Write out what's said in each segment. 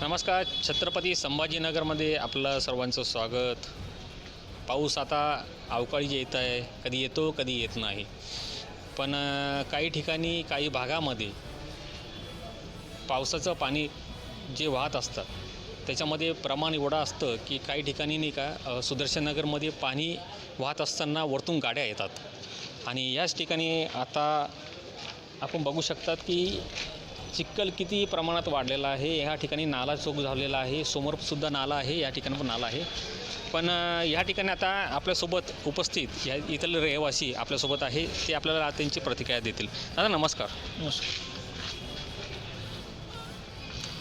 नमस्कार छत्रपती संभाजीनगरमध्ये आपलं सर्वांचं स्वागत. पाऊस आता अवकाळी येत आहे कधी येतो कधी येत नाही. पण काही ठिकाणी काही भागामध्ये पावसाचं पाणी जे वाहत असतं त्याच्यामध्ये प्रमाण एवढं असतं की काही ठिकाणी नाही का सुदर्शननगरमध्ये पाणी वाहत असताना वरतून गाड्या येतात. आणि याच ठिकाणी आता आपण बघू शकतात की चिखल किती प्रमाणात वाढलेला आहे? ह्या ठिकाणी नाला चोख झालेला आहे. समोरसुद्धा नाला आहे. या ठिकाणी पण नाला आहे. पण या ठिकाणी आता आपल्यासोबत उपस्थित या इथले रहिवासी आपल्यासोबत आहे. ते आपल्याला त्यांची प्रतिक्रिया देतील. दादा नमस्कार.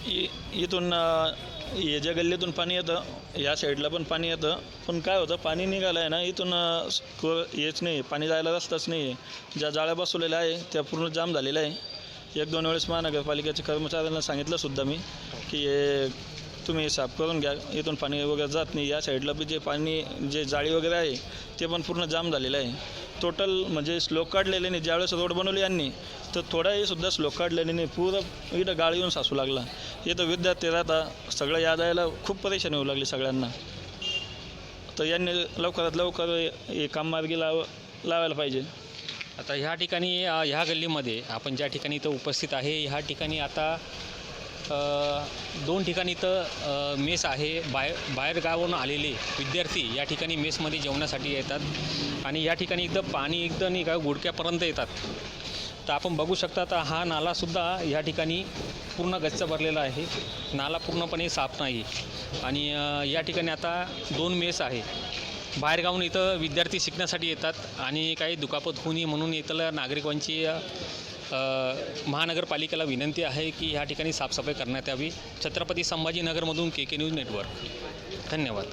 इ- इथून अ, ज्या गल्लीतून पाणी येतं. या साईडला पण पाणी येतं. पण काय होतं पाणी निघालं आहे ना इथून येच नाही. पाणी जायला रस्ताच नाही. आहे ज्या जाळ्या बसवलेल्या आहे त्या पूर्ण जाम झालेल्या आहे. एक दोन वेळेस महानगरपालिकेच्या कर्मचाऱ्यांना सांगितलं सुद्धा मी की हे तुम्ही साफ करून घ्या इथून पाणी वगैरे जात नाही. या साईडला बी जे पाणी जे जाळी वगैरे आहे ते पण पूर्ण जाम झालेलं आहे. टोटल म्हणजे स्लोक काढलेले नाही. ज्यावेळेस रोड बनवले यांनी तर थोडाही सुद्धा स्लोक काढलेले नाही. पुरं इथं गाळ येऊन सासू लागला. इथं विद्यार्थी राहता सगळं याद यायला खूप परेशानी होऊ लागली सगळ्यांना. तर यांनी लवकरात लवकर हे काम मार्गी लाव लावायला पाहिजे. आता ह्या ठिकाणी ह्या गल्लीमध्ये आपण ज्या ठिकाणी इथं उपस्थित आहे ह्या ठिकाणी आता दोन ठिकाणी इथं मेस आहे. बाहेर बाहेरगावाहून आलेले विद्यार्थी या ठिकाणी मेसमध्ये जेवणासाठी येतात आणि या ठिकाणी एकदम पाणी एकदम नाही का गुडक्यापर्यंत येतात. तर आपण बघू शकता आता हा नालासुद्धा या ठिकाणी पूर्ण गच्च भरलेला आहे. नाला पूर्णपणे साफ नाही. आणि या ठिकाणी आता दोन मेस आहे. बाहेरगावून इथं विद्यार्थी शिकण्यासाठी येतात आणि काही दुखापत होऊ नये म्हणून इथल्या नागरिकांची महानगरपालिकेला विनंती आहे की ह्या ठिकाणी साफसफाई करण्यात यावी. छत्रपती संभाजीनगरमधून के के न्यूज नेटवर्क. धन्यवाद.